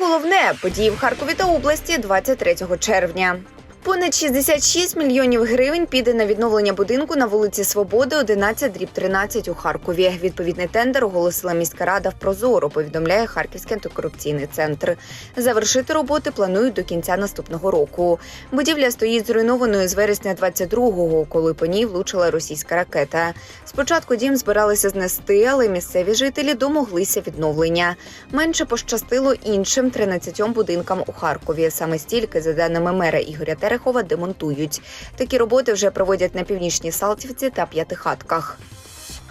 головне події в Харкові та області 23 червня. Понад 66 мільйонів гривень піде на відновлення будинку на вулиці Свободи, 11 дріб 13 у Харкові. Відповідний тендер оголосила міська рада в Прозоро. Повідомляє Харківський антикорупційний центр. Завершити роботи планують до кінця наступного року. Будівля стоїть зруйнованою з вересня 22-го, коли по ній влучила російська ракета. Спочатку дім збиралися знести, але місцеві жителі домоглися відновлення. Менше пощастило іншим 13 будинкам у Харкові. Саме стільки, за даними мера Ігоря Терехова, демонтують. Такі роботи вже проводять на північній Салтівці та П'ятихатках.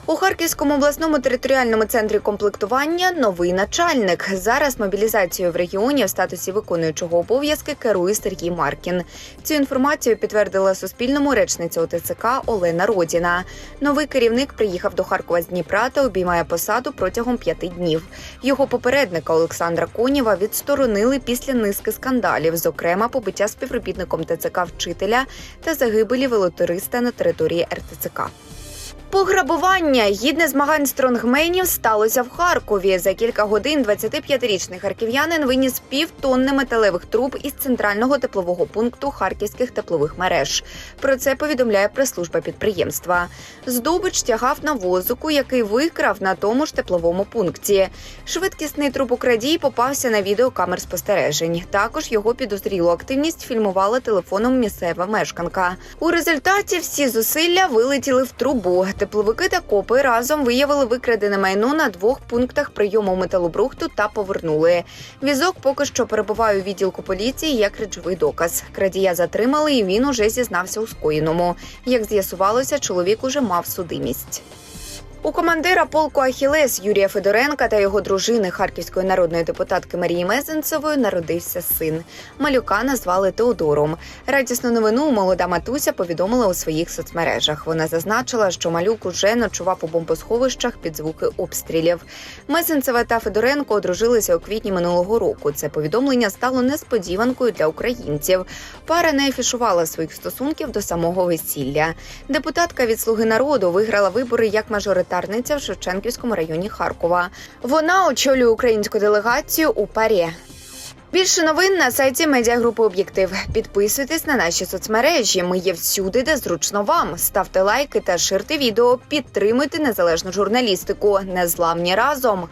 У Харківському обласному територіальному центрі комплектування новий начальник. Зараз мобілізацією в регіоні в статусі виконуючого обов'язки керує Сергій Маркін. Цю інформацію підтвердила Суспільному речниця ОТЦК Олена Родіна. Новий керівник приїхав до Харкова з Дніпра та обіймає посаду протягом п'яти днів. Його попередника Олександра Конєва відсторонили після низки скандалів, зокрема побиття співробітником ТЦК вчителя та загибелі велотуриста на території РТЦК. Пограбування гідне змагань стронгменів сталося в Харкові. За кілька годин 25-річний харків'янин виніс півтонни металевих труб із центрального теплового пункту харківських теплових мереж. Про це повідомляє прес-служба підприємства. Здобич тягав на возику, який викрав на тому ж тепловому пункті. Швидкісний трубокрадій попався на відео камер спостережень. Також його підозрілу активність фільмувала телефоном місцева мешканка. У результаті всі зусилля вилетіли в трубу. Тепловики та копи разом виявили викрадене майно на двох пунктах прийому металобрухту та повернули. Візок поки що перебуває у відділку поліції як речовий доказ. Крадія затримали, і він уже зізнався у скоєному. Як з'ясувалося, чоловік уже мав судимість. У командира полку Ахілес Юрія Федоренка та його дружини харківської народної депутатки Марії Мезенцевої народився син. Малюка назвали Теодором. Радісну новину молода матуся повідомила у своїх соцмережах. Вона зазначила, що малюк уже ночував у бомбосховищах під звуки обстрілів. Мезенцева та Федоренко одружилися у квітні минулого року. Це повідомлення стало несподіванкою для українців. Пара не афішувала своїх стосунків до самого весілля. Депутатка від Слуги народу виграла вибори як мажоритарниця в Шевченківському районі Харкова. Вона очолює українську делегацію у Парі. Більше новин на сайті медіагрупи Об'єктив. Підписуйтесь на наші соцмережі. Ми є всюди, де зручно вам. Ставте лайки та ширте відео. Підтримуйте незалежну журналістику. Незламні разом.